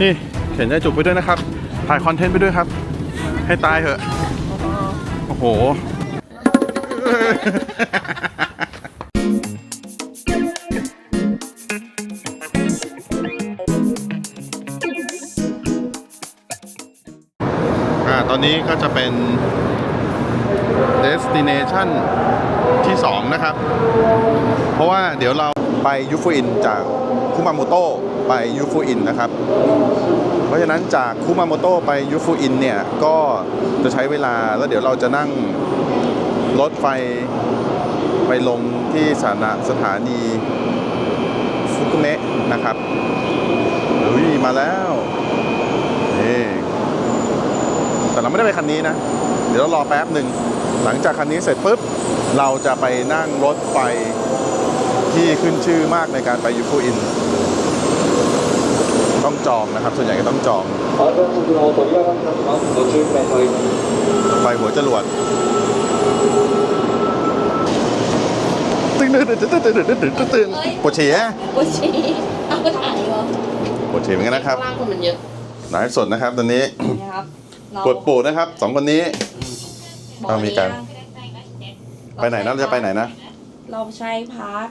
นี่เขียนยาจุกไปด้วยนะครับ ถ่ายคอนเทนต์ไปด้วยครับ ให้ตายเถอะ โอ้โห อ่า ตอนนี้ก็จะเป็น destination ที่ 2 นะครับ เพราะว่าเดี๋ยวเราไปยูฟูอินจากคุมาโมโตะ ไปยูฟูอินนะครับ เพราะฉะนั้นจากคุมาโมโตไปยูฟูอินเนี่ย ก็จะใช้เวลาแล้วเดี๋ยวเราจะนั่งรถไฟไปลงที่สถานะสถานีฟุกุเมะนะครับอุ้ยมาแล้วนี่แต่เราไม่ได้ไปคันนี้นะ เดี๋ยวเรารอแป๊บหนึ่ง หลังจากคันนี้เสร็จปุ๊บ เราจะไปนั่งรถไฟที่ขึ้นชื่อมากในการไปยูฟูอิน ต้องจองนะครับ ส่วนใหญ่ก็ต้องจอง ไฟหัวจรวดตึ้งตึ้งตึ้งตึ้งตึ้งตึ้งตึ้งตึ้งตึ้งปวดฉี่ฮะโอ้ยชีเอาไปถ่ายเหรอปวดฉี่เหมั้งกันนะครับข้างล่างคนมันเยอะไลฟ์สดนะครับตอนนี้ นี่ครับเราปวดปูดนะครับสองคนนี้ บเอามีการ ไปไหนนะเราจะไปไหนนะ เราใช้พาร์ท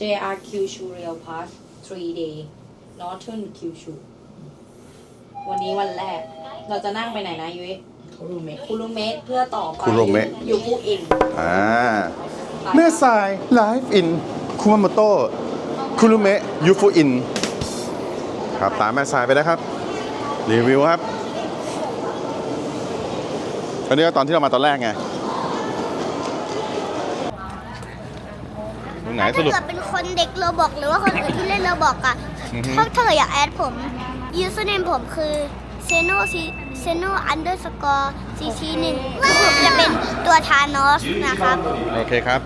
JRQ Shuriel Pass 3 day r e l Pass 3 day Northern Kyushu วันนี้วันแรก เราจะนั่งไปไหนนะยุ้ยคุรุเมะคุรุเมะเพื่อต่อไปคุรุเมะ อยู่ผู้อินอ่าแม่สายไลฟ์อินคุมาโมโตะคุรุเมะยูฟูอินครับตามแม่สายไปนะครับ รีวิวครับ อันนี้ก็ตอนที่เรามาตอนแรกไงตรงไหนสถ้ารุป เกิดเป็นคนเด็กโรบอกหรือว่าคนอื่นที่เล่นโรบอกอะ อือฮึ ถ้าถ้าเกิดอยากแอดผมยูสเนมผมคือเซโนซีเซโนอันเดอร์สกอร์ซีซีหนึ่งผมจะเป็นตัวทานอสนะครับโอเคครับ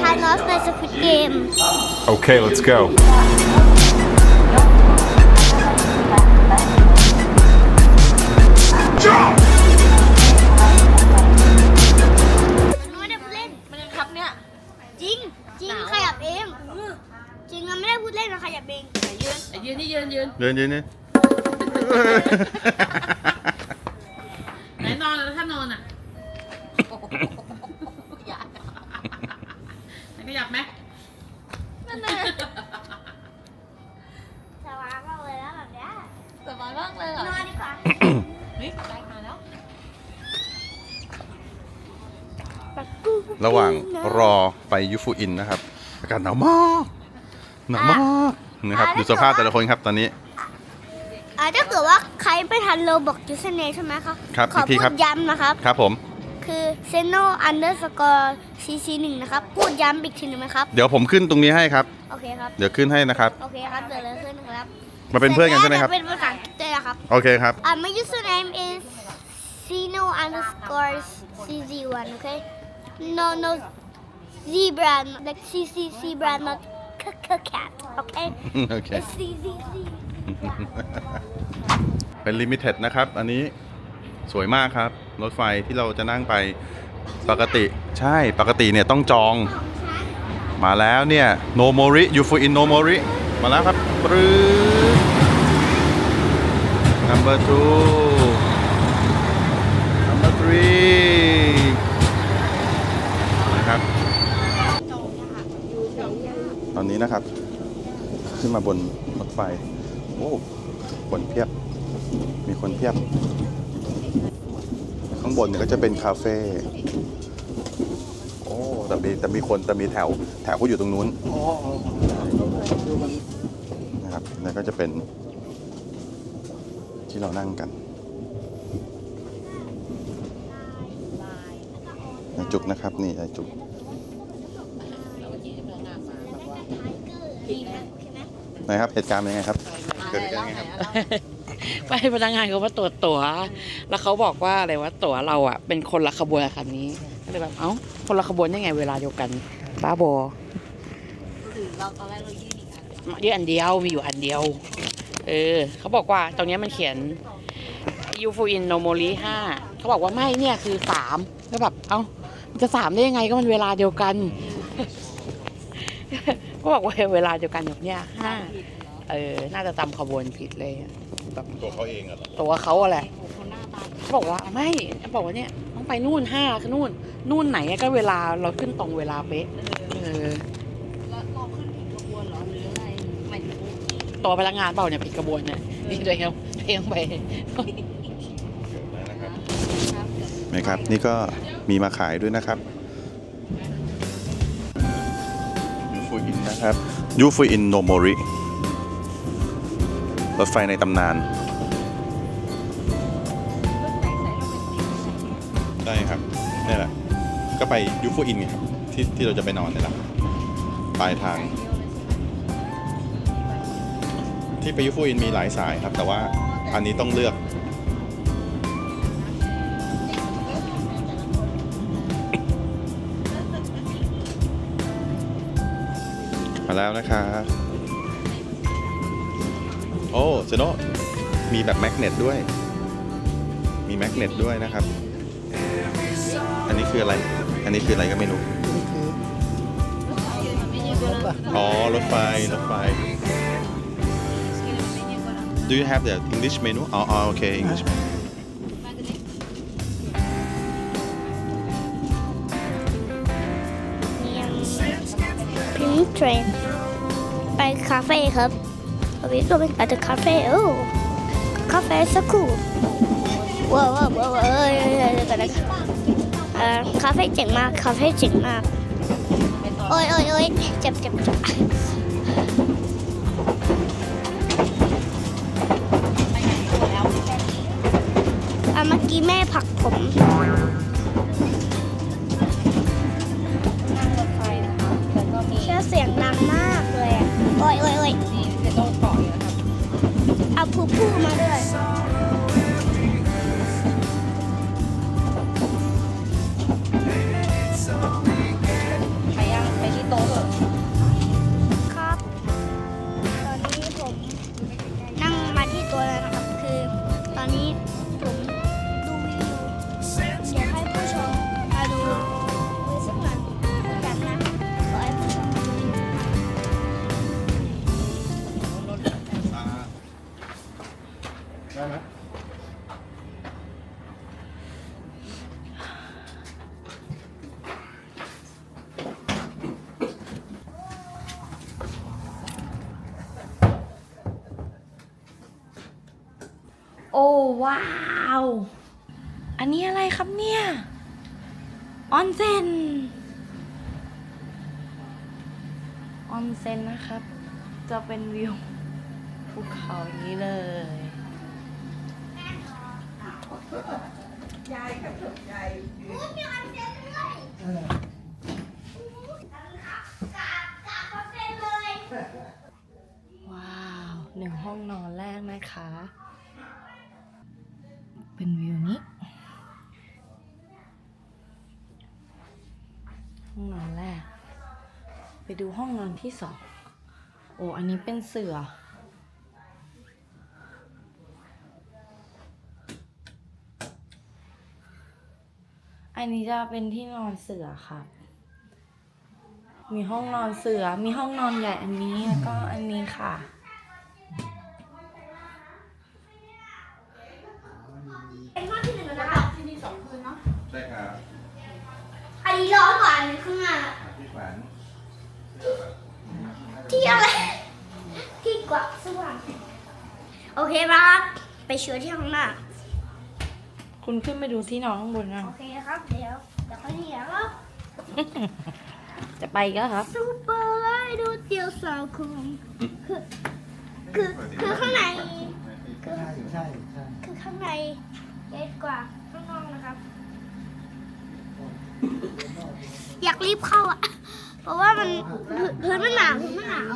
ทานอสในสควิตเกม Okay let's go ไม่ได้พูดเล่นมันยังครับเนี่ย จริง จริงขยับเอง จริงอะไม่ได้พูดเล่นนะขยับเองยืนยืนที่ยืนยืนเดินยืนนี่ ไหนนอนแล้วถ้านอนอะอย่าไหนขยับไหมนั่นน่ะสบายมากเลยนะแบบเนี้ยสบายมากเลยเหรอนอนดีกว่าเฮ้ยไปมาแล้วระหว่างรอไปยูฟูอินนะครับ อากาศหนาวมาก หนาวมากนะครับดูสภาพแต่ละคนครับตอนนี้ อ่าถ้าเกิดว่าใครไม่ทันโรบอกยูสเนมใช่ไหมครับครับขอพี่พูครับ ดย้ำนะครับ ครับผม คือเซโนอันเดอร์สกอร์ซีซีหนึ่งนะครับ พูดย้ำอีกทีหนึ่งไหมครับ เดี๋ยวผมขึ้นตรงนี้ให้ครับ โอเคครับ เดี๋ยวขึ้นให้นะครับ โอเคครับ เดี๋ยวเราขึ้นนะครับมาเป็นเพื่อนกันใช่ไหมครับเดี๋ยวเป็นภาษาอังกฤษด้วยนะครับ โอเคครับ Uh, my username is Sino underscore CZ1, okay? No, no, zebra, like CC zebra, not c c cat, okay? โอเค It's CZZ. เป็นลิมิเต็ดนะครับ อันนี้สวยมากครับ รถไฟที่เราจะนั่งไปปกติใช่ปกติเนี่ยต้องจอง มาแล้วเนี่ยโนโมริยูฟูอินโนโมริมาแล้วครับปรึ๊ด number two number three นะครับ ตอ นี้นะครับ ขึ้นมาบนรถไฟโอ้คนเพียบ มีคนเพียบ ข้างบนเนี่ยก็จะเป็นคาเฟ่โอ้แต่มีแต่มีคนแต่มีแถว แถวเขาอยู่ตรงนู้นนะครับแล้วก็จะเป็น ที่เรานั่งกันจุกนะครับ นี่จุก นายจุกนะครับเหตุการณ์เป็นยังไงครับ เกิดเหตุการณ์ยังไงครับ ไปพนักงานเขามาตรวจตั๋ว แล้วเขาบอกว่าอะไรว่าตั๋วเราอะเป็นคนละขบวนกับคันนี้ก็เลยแบบเอ้าคนละขบวนยังไงเวลาเดียวกันบ้าบอคือเราตอนแรกเรายื่นอีกอันยื่นอันเดียวมีอยู่อันเดียว เออเขาบอกว่าตรงเนี้ยมันเขียนยูฟูอินโนโมริห้าเขาบอกว่าไม่เนี่ยคือสามแล้วแบบเอ้ามันจะสามได้ยังไงก็มันเวลาเดียวกัน ก็บอกว่าเวลาเดียวกันแบบเนี้ยห้าเออน่าจะจำขบวนผิดเลยอะแบบตัวเขาเองอะเหรอตัวเขาอะแหละเขาบอกว่าไม่เขาบอกว่าเนี่ยต้องไปนู่นห้าคือนู่นนู่นไหนอะก็เวลาเราขึ้นตรงเวลาเป๊ะเออแล้วเราขึ้นผิดขบวนเหรอหรืออะไรหมายถึงตัวพนักงานเปล่าเนี่ยผิดกระบวนเนี่ยนี่ตัวเองตัวเองไปนะครับ นี่ก็มีมาขายด้วยนะครับ นนะครับยูฟูอินโนโมริรถไฟในตำนานได้ครับนี่แหละ ก็ไปยูฟูอินไงครับที่ที่เราจะไปนอนนี่แหละปลายทาง ที่ไปยูฟูอินมีหลายสายครับ แต่ว่าอันนี้ต้องเลือก มาแล้วนะครับโอ้เจโนมีแบบแมกเนตด้วย มีแมกเนตด้วยนะครับ อันนี้คืออะไร อันนี้คืออะไรก็ไม่รู้ อ๋อ รถไฟ รถไฟ Do you have the English menu? อ๋ออ๋อโอเค English menu ยังพิมพ์เทรนไปคาเฟ่ครับวันนี้ก็เป็นการคาเฟ่โอ้คาเฟ่สักครู่ว้าวว้าวว้าวเอ้ยเอ้ยเอ้ยเดี๋ยวก่อนนะคาเฟ่เจ๋งมากคาเฟ่เจ๋งมากโอ้ยโอ้ยโอ้ยเจ็บเจ็บเจ็บอะเมื่อกี้แม่ผักผม เอาผู้ผู้มาด้วย ว้าว อันนี้อะไรครับเนี่ย ออนเซ็นออนเซ็นนะครับ จะเป็นวิวภูเขาอย่างนี้เลยว้าว หนึ่งห้องนอนแรกนะคะ เป็นวิวนี้ ห้องนอนแรก ไป ดูห้องนอนที่สองโอ้อันนี้เป็นเสือ อันนี้จะเป็นที่นอนเสือค่ะ มีห้องนอนเสือ มีห้องนอนใหญ่อันนี้แล้วก็อันนี้ค่ะ เป็นห้องที่หนึ่งแล้วนะคะ ใช่ครับ อันนี้ร้อนกว่าอันนี้ข้างหน้า พี่แขวน ที่อะไร ที่ก ว่าสว่างโอเคครับไปเชื้อที่ข้างหน้า คุณขึ้นไปดูที่นอนข้างบนนะโอเคครับ เดี๋ยวเดี๋ยวค่อยเรียกครับจะไปก็ครับซูเปอร์ไลท์ดูเดียวสาวคุงคือคือคือข้างใน คือคือข้างในเล็กกว่าข้างนอกนะครับ อยากรีบเข้าอะ เพราะว่ามันพื้นพื้นมันหนาวพื้นมันหนาว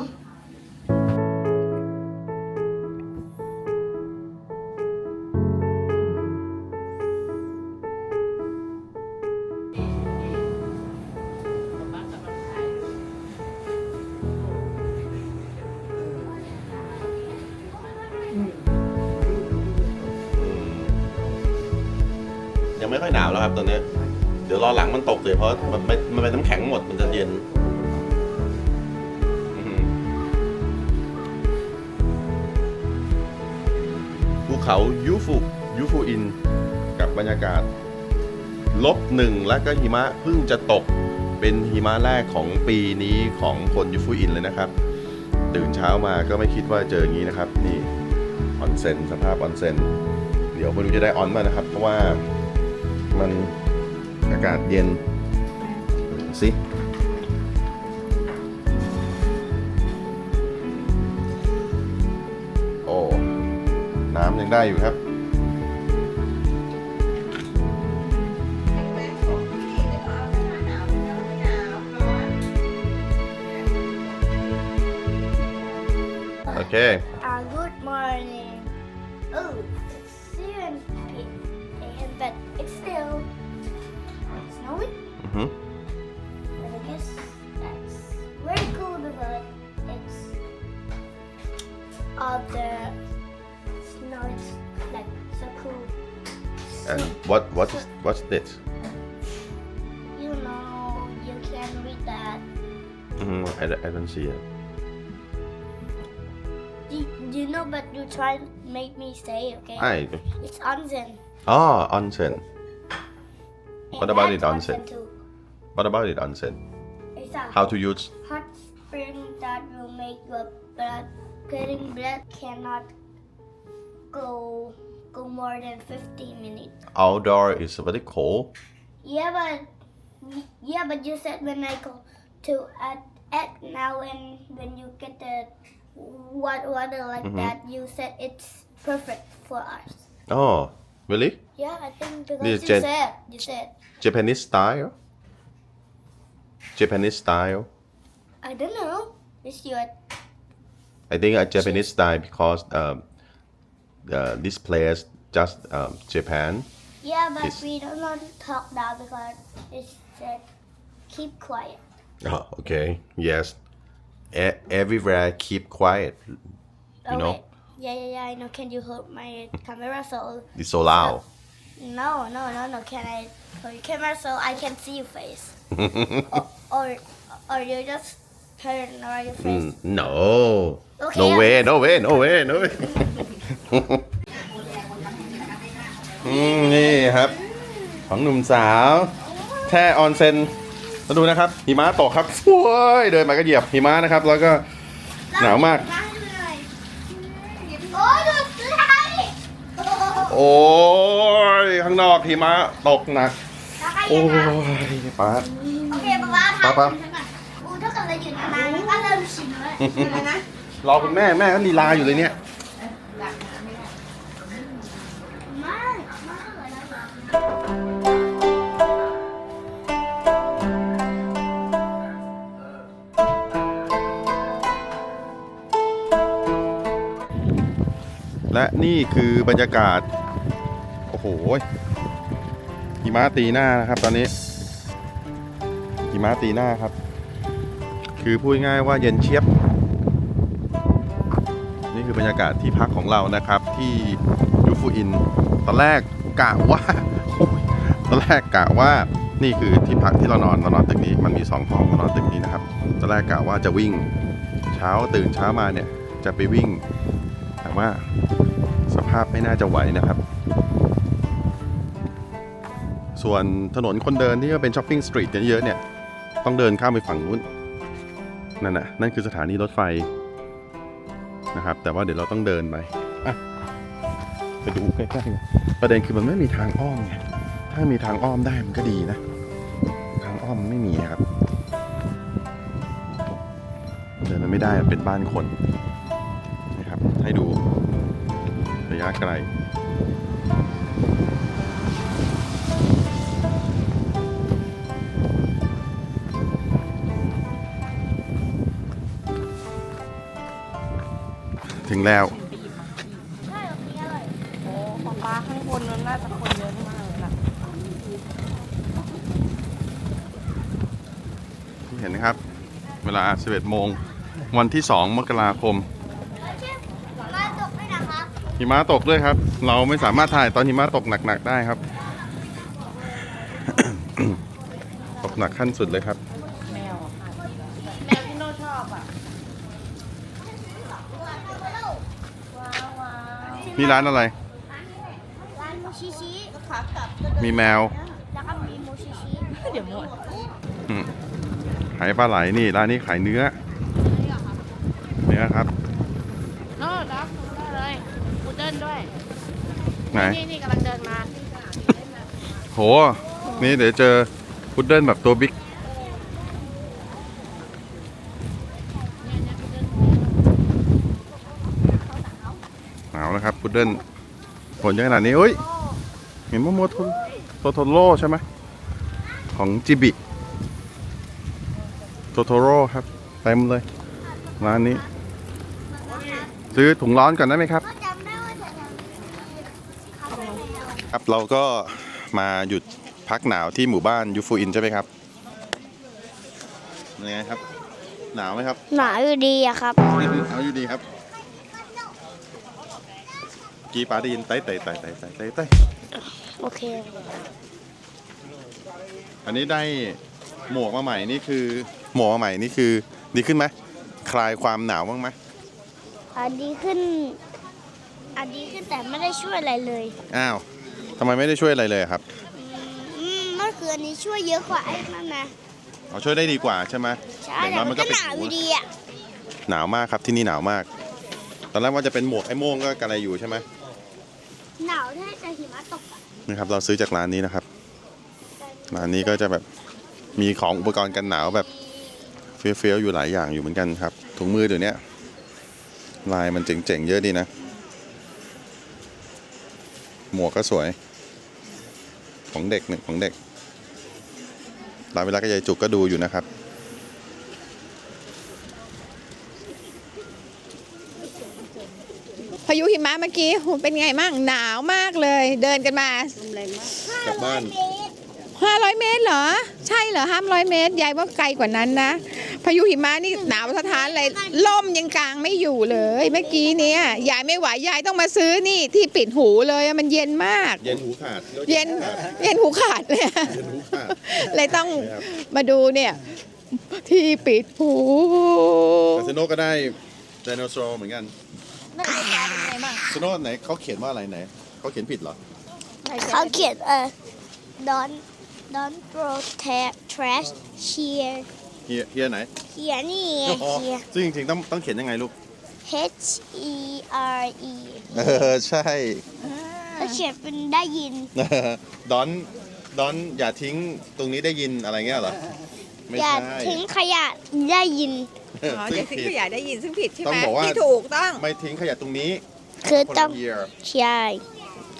ยังไม่ค่อยหนาวแล้วครับตอนนี้เดี๋ยวรอหลังมันตกเลยเพราะมันไม่มันเป็นน้ำแข็งหมดมันจะเย็นอื้อหือเขายูฟุยูฟูอิน กับบรรยากาศ ลบหนึ่งและก็หิมะเพิ่งจะตกเป็นหิมะแรกของปีนี้ของคนยูฟูอินเลยนะครับ ตื่นเช้ามาก็ไม่คิดว่าเจออย่างนี้นะครับ นี่ออนเซนสภาพออนเซนเดี๋ยวไม่รู้จะได้ออนมานะครับ เพราะว่า มันอากาศเย็นสิโอ้น้ำยังได้อยู่ครับโอเค What what is what's this? You know, you can read that. Mm, I, I don't see it. You, you know, but you try to make me say, okay? I It's onsen. ah onsen. What about it, onsen? too. What about it, onsen? It's a How to use? hot spring that will make your blood, getting blood cannot go go more than 15 minutes. outdoor is very cold Yeah, but yeah, but you said when I go to at at now when when you get the what water like Mhm. that, you said it's perfect for us. oh really Yeah, I think because This is you said you said Japanese style Japanese style I don't know. It's your I think a Japanese style because um, uh, this place just um, Japan yeah, but Yes. we don't want to talk now because it said keep quiet. oh, okay yes e- everywhere keep quiet you Oh, know wait. Yeah, yeah, yeah. I know. Can you hold my camera so? it's so loud No, no, no, no. Can I hold your camera so I can see your face? or, or, or you just turn around your face? Mm, no Okay, no yeah. way no way no way no way อืมนี่ครับ ของหนุ่มสาวแช่ออนเซ็นมาดูนะครับ หิมะตกครับโว้ยเดินมาก็เหยียบหิมะนะครับ แล้วก็หนาวมาก Oh, look, Lottie! โอ้ยข้างนอกหิมะตกหนัก โอ้ยป้าดโอเคป๊าป๊าป๊าป๊าทำ หยุดนาแล้วก็เริ่มชินเลยอะไรนะรอคุณแม่แม่ก็ลีลาอยู่เลยเนี่ยม่ไม่เลยนะและนี่คือบรรยากาศ โอ้โหหิมะตีหน้านะครับตอนนี้หิมะตีหน้าครับ คือพูดง่ายๆว่าเย็นเชียบ นี่คือบรรยากาศที่พักของเรานะครับที่ยูฟูอิน ตอนแรกกะว่าตอนแรกกะว่านี่คือที่พักที่เรานอนเรานอนตึกนี้มันมีสองห้องเรานอนตึกนี้นะครับตอนแรกกะว่าจะวิ่งเช้าตื่นเช้ามาเนี่ยจะไปวิ่ง แต่ว่าสภาพไม่น่าจะไหวนะครับ ส่วนถนนคนเดินที่ก็เป็นช้อปปิ้งสตรีทเยอะๆเนี่ย ต้องเดินข้ามไปฝั่งนู้น นั่นน่ะนั่นคือสถานีรถไฟนะครับ แต่ว่าเดี๋ยวเราต้องเดินไปอะไปดูใกล้ๆประเด็นคือมันไม่มีทางอ้อมไงถ้ามีทางอ้อมได้มันก็ดีนะ ทางอ้อมไม่มีครับเดินมันไม่ได้เป็นบ้านคนนะครับ ให้ดูระยะไกล ถึงแล้ว ใช่แบบนี้อร่อยโอ้ของป้าข้างบนนั้นน่าจะคนเยอะมากเลยนะเห็นนะครับ เวลา 11 โมง วันที่ 2 มกราคมมาตกด้วยนะครับหิมะตกด้วยครับ เราไม่สามารถถ่ายตอนหิมะตกหนักๆได้ครับ ตกหนักขั้นสุดเลยครับ แมวอะค่ะแมวที่โนชอบอะ ว้าวว้าวนี่ร้านอะไรรมีแมวแล้วก็มีโมชิชิเดี๋ยวหมดอืมขายปลาไหลนี่ร้านนี้ขายเนื้อ เนื้อครับโน่ด็อกได้เลยพุดเดิ้ลด้วยไหน นี่นี่กำลังเดินมาโห นี่เดี๋ยวเจอพุดเดิ้ลแบบตัวบิ๊ก หนาวนะครับพุด เดิ้ลฝนเยอะขนาดนี้เอ้ย เห็นว่าโมโทโทโทโร่ใช่ไหมของจิบิโทโทโร่ครับเต็มเลยร้านนี้ ซื้อถุงร้อนก่อนได้ไหมครับก็จำได้ว่าจะทครับเราก็มาหยุดพักหนาวที่หมู่บ้านยูฟูอินใช่ไหมครับยังไงครับ หนาวไหมครับำหนาอยู่ดีอะครับ เอาอยู่ดีครับ กีปาได้ยินไต่ไต่ไต่ไต่ไต่ไต่ไต่โอเค อันนี้ได้หมวกมาใหม่นี่คือหมวกมาใหม่นี่คือ ดีขึ้นไหมคลายความหนาวบ้างไหมอันดีขึ้น อันดีขึ้นแต่ไม่ได้ช่วยอะไรเลยอ้าวทำไมไม่ได้ช่วยอะไรเลยครับอืมเมื่อคืนนี้ช่วยเยอะกว่าไอ้นั่นนะเอาช่วยได้ดีกว่าใช่ไหมใช่อย่างน้อยแต่มัมันนก็ก็หเป็นนาวอหูยู่ดีอะหนาวมากครับที่นี่หนาวมาก ตอนแรกว่าจะเป็นหมวกไอ้โม่งก็กระไรอยู่ใช่ไหม หนาวถ้าจะหิมะตกอะนะครับ เราซื้อจากร้านนี้นะครับ ร้านนี้ก็จะแบบมีของอุปกรณ์กันหนาวแบบเฟี้ยวๆอยู่หลายอย่างอยู่เหมือนกันครับ ถุงมือเดี๋ยวนี้ลายมันเจ๋งๆเยอะดีนะ หมวกก็สวย ของเด็กหนึ่งของเด็กร้านเวลาก็ยายจุกก็ดูอยู่นะครับ พายุหิมะเมื่อกี้โหเป็นไงมั่งหนาวมากเลย เดินกันมากลับบ้าน 500 เมตรเหรอ ใช่เหรอ500 เมตรยายว่าไกลกว่านั้นนะ พายุหิมะนี่หนาวสถานเลยล่มยังกลางไม่อยู่เลย เมื่อกี้เนี่ยยายไม่ไหวยายต้องมาซื้อนี่ที่ปิดหูเลยอะมันเย็นมาก เย็นหูขาดเย็นเย็นหูขาดเลยอะเย็นหูขาดเลยต้องครับมาดูเนี่ย ที่ปิดหูแต่เซโนก็ได้ไดโนเสาร์เหมือนกัน ไม่ได้ตายยังไงบ้างเซโนไหนเขาเขียนว่าอะไรไหนเขาเขียนผิดเหรอเขาเขียนเออ don't don't throw ta- trash here เฮียเฮียไหน here นี่ไง อ๋อ here ซึ่งจริงๆต้องต้องเขียนยังไงลูก H E R E เออ ใช่ เขาเขียนเป็นได้ยิน ดอนดอนอย่าทิ้งตรงนี้ได้ยินอะไรเงี้ยเหรอ ไม่อย่าใช่ ทิ้งขยะได้ยิน อ๋อซึ่เดี๋ยงวสิ่งผิดขยายได้ยินซึ่งผิดใช่ไหต้มองบอกว่า ที่ถูกต้อง ไม่ทิ้งขยะตรงนี้คือคนต้องละ year ใช่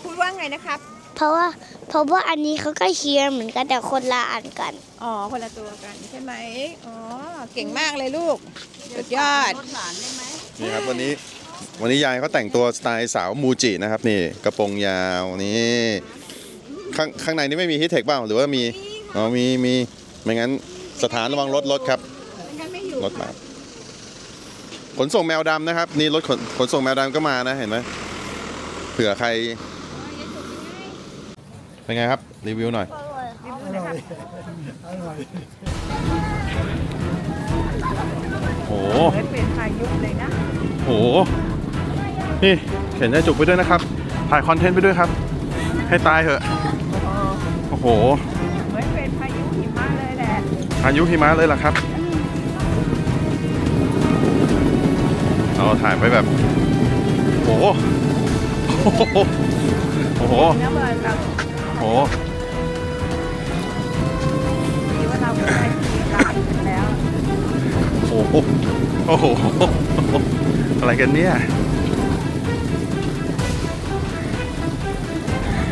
พูดว่าไงนะครับ เพราะว่าเพราะว่าอันนี้เขาก็เชียร์เหมือนกันแต่คนละอันกัน อ๋อ คนละตัวกันใช่ไหมอ๋อ เก่งมากเลยลูก สุดยอด นี่ครับวันนี้วันนี้ยายเขาแต่งตัวสไตล์สาวมูจินะครับนี่กระโปรงยาวนี่ข้างข้างในนี่ไม่มีฮิตเทคบ้างหรือว่ามีอ๋อมีมีไม่งั้น สถานระวังรถรถครับรถมาขนส่งแมวดำนะครับ นี่รถขนขนส่งแมวดำก็มานะเห็นไหมเผื่อใคร เป็นไงครับ รีวิวหน่อยโหเปลี่ยนพายุเลยนะโหนี่เขียนยาจุกไปด้วยนะครับ ถ่ายคอนเทนต์ไปด้วยครับ ให้ตายเถอะ โอ้โห อายุหิมะเลยล่ะครับเราถ่ายไปแบบ โอ้โห โอ้โห โอ้โหน้ำเบิร์นเราโอ้โหดีว่าเราได้ขี่ร้านแล้ว โอ้โหโอ้โห อะไรกันเนี่ย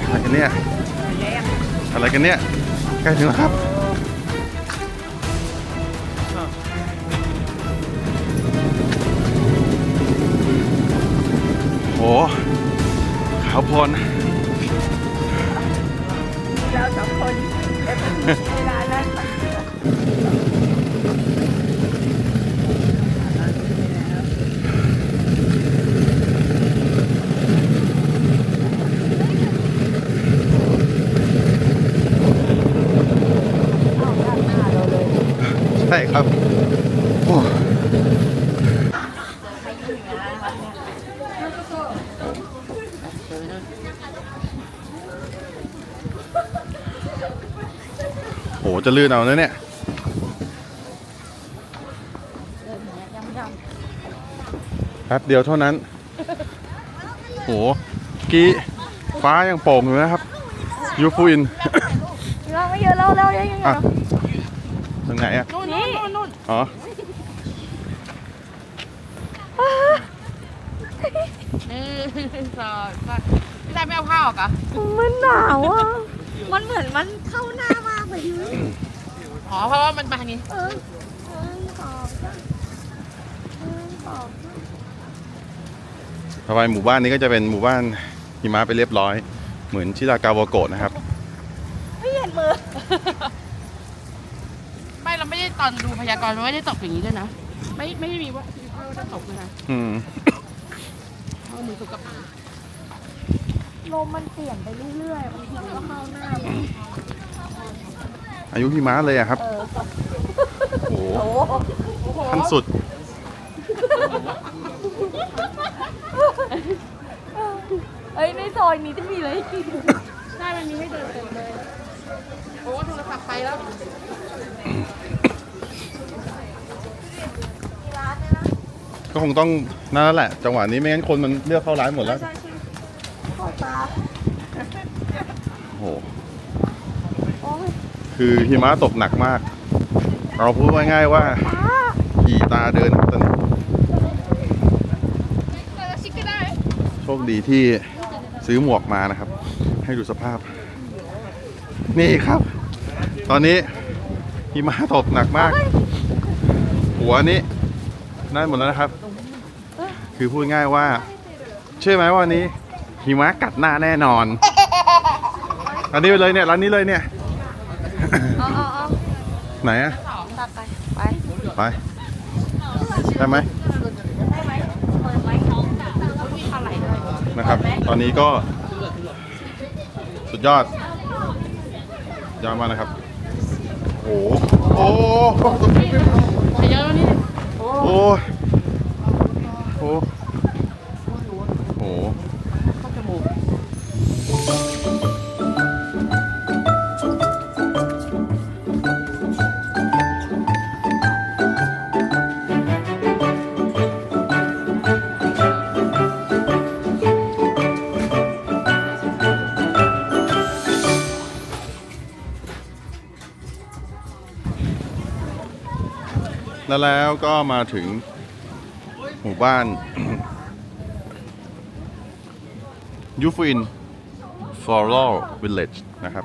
อะไรกันเนี่ย อะไรกันเนี่ย ใกล้ถึงแล้วครับ พลนเราสองคนเดี๋ยวมันมีเวลาแล้วใช่ครับโอ้ โห จะลื่นเอานะเนี่ยแป๊บเดียวเท่านั้นโหกี้ฟ้ายังโป่งอยู่นะครับ ยูฟูอินไม่เยอะแล้วแล้วยังอะตรงไหนอะนู่นนู่นนู่นนู่นอ๋อหนึ่งสองสามพี่ชายไม่เอาข้าวออกเหรอะมันหนาวอะ มันเหมือนมันเข้าหน้า มากเลยยูอ๋อเพราะว่ามันมาทางนี้เออหนึ่งสองสามหนึ่งสองต่อไปหมู่บ้านนี้ก็จะเป็นหมู่บ้านหิมะไปเรียบร้อย เหมือนชิรากาวาโกะนะครับ ไม่เห็นมือ ไม่เราไม่ได้ตอนดูพยากรณ์มันไม่ได้ตกอย่างนี้ด้วยนะ ไม่ไม่ได้มีว่าว่าจะตกเลยนะอืมเพราะมือสุกกระเป๋าลมมันเปลี่ยนไปเรื่อยๆบางทีก็เข้าหน้า อายุหิมะเลยอะครับ โอ้โหขั้นสุด เอ้ยในซอยนี้จะมีอะไรกินใช่มันมีให้เดินเต็มเลย โอ้โทรศัพท์ไปแล้วก็คงต้องนั่นแหละ จังหวะนี้ไม่งั้นคนมันเลือกเข้าร้านหมดแล้วขอตา โอ้โห คือหิมะตกหนักมาก เราพูดง่ายๆว่าขี่ตาเดินครับตอนนี้โชคดีที่ซื้อหมวกมานะครับ ให้ดูสภาพ นี่ครับ ตอนนี้หิมะตกหนักมาก หัวนี้นั่นหมดแล้วนะครับ คือพูดง่ายว่า เชื่อไหมว่าวันนี้หิมะกัดหน้าแน่นอน อันนี้ไปเลยเนี่ยร้านนี้เลยเนี่ย เอาเอาเอาไหนอะตัดไป ไป ไป ได้ไหมนะครับ ตอนนี้ก็ สุดยอดยอดมากนะครับ โอ้โหโอ้โหไปเยอะแล้วนี่โอ้ยโอ้โห แล้วแล้วก็มาถึงหมู่บ้านยูฟินฟอร์ลวิลเลจนะครับ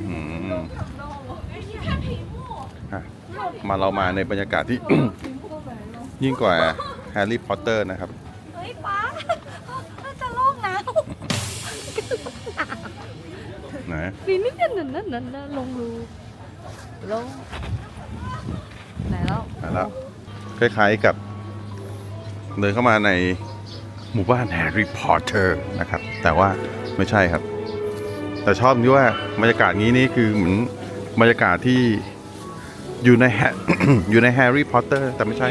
อืมอะมาเรามาในบรรยากาศที่ ยิ่งกว่าแฮร์รี่พอตเตอร์นะครับ เฮ้ยป้าจะโลกหนาวไหนปีนี้เนี่ยนั่นนั่นนั่นลงรู ลไหนแล้วมาแล้วคล้ายๆกับเดินเข้ามาในหมู่บ้านแฮร์รี่พอตเตอร์นะครับ แต่ว่าไม่ใช่ครับ แต่ชอบที่ว่าบรรยากาศนี้นี่คือเหมือนบรรยากาศที่อยู่ในแฮอยู่ในแฮร์รี่พอตเตอร์แต่ไม่ใช่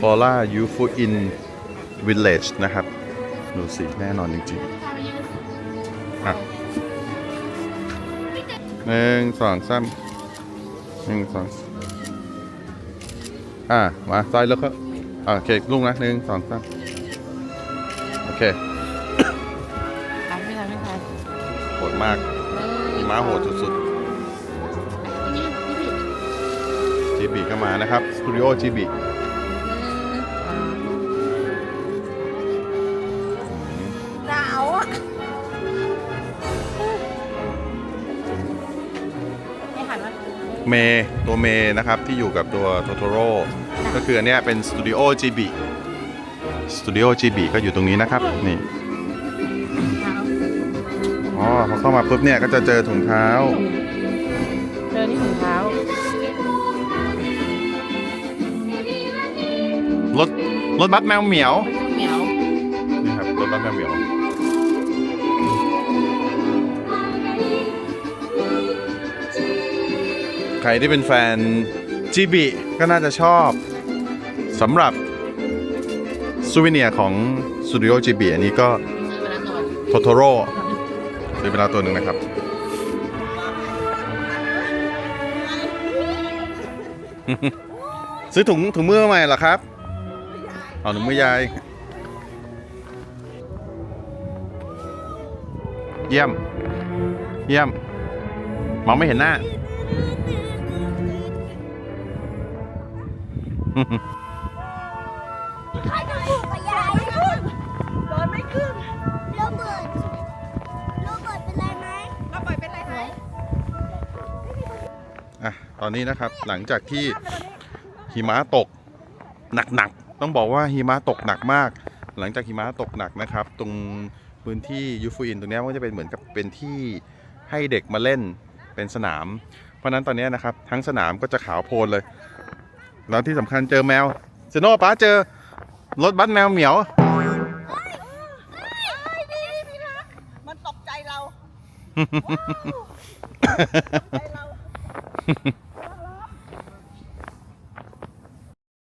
ฟอร่ายูฟูอินวิลเลจนะครับดูสิแน่นอนจริงๆอะ หนึ่งสองสามหนึ่งสองอะมาซ้ายแล้วก็อะโอเคลุกนะหนึ่งสองสามโอเคไปไม่ทันไม่ทันโหดมากม้าโหดสุดนี่นี่พี่ๆจีบีก็มานะครับสตูดิโอจีบี เมย์ตัวเมย์นะครับ ที่อยู่กับตัวโทโทโร่ก็คืออันเนี้ยเป็นสตูดิโอจีบีสตูดิโอจีบีก็อยู่ตรงนี้นะครับนี่อ๋อพอเข้ามาปุ๊บเนี่ยก็จะเจอถุงเท้าเดินนี่ถุงเท้ารถรถบัสแมวเหมียว เหมียว นี่ครับรถบัสแมวเหมียว ใครที่เป็นแฟนจีบีก็น่าจะชอบสำหรับซูวิเนียของสตูดิโอจีบีอันนี้ก็ทัวโทโทโร่ซื้อไปแล้วตัวหนึ่งนะครับ ซื้อถุงถุงมือใหม่เหรอครับ เอาถุงมือยาย เยี่ยม เยี่ยม มองไม่เห็นหน้า ใครจะพูดกับยายโดนไม่ขึ้นโรเบิร์ตโรเบิร์ตเป็นไรไหมโรเบิร์ตเป็นไรไหมอะตอนนี้นะครับหลังจากที่หิมะตกหนักๆต้องบอกว่าหิมะตกหนักมาก หลังจากหิมะตกหนักนะครับ ตรงพื้นที่ยูฟูอินตรงนี้ก็จะเป็นเหมือนกับเป็นที่ให้เด็กมาเล่นเป็นสนาม เพราะฉะนั้นตอนนี้นะครับทั้งสนามก็จะขาวโพลนเลย แล้วที่สำคัญเจอแมวเซโน่ป้าเจอรถบัสแมวเหมียว มันตกใจเราใจเรา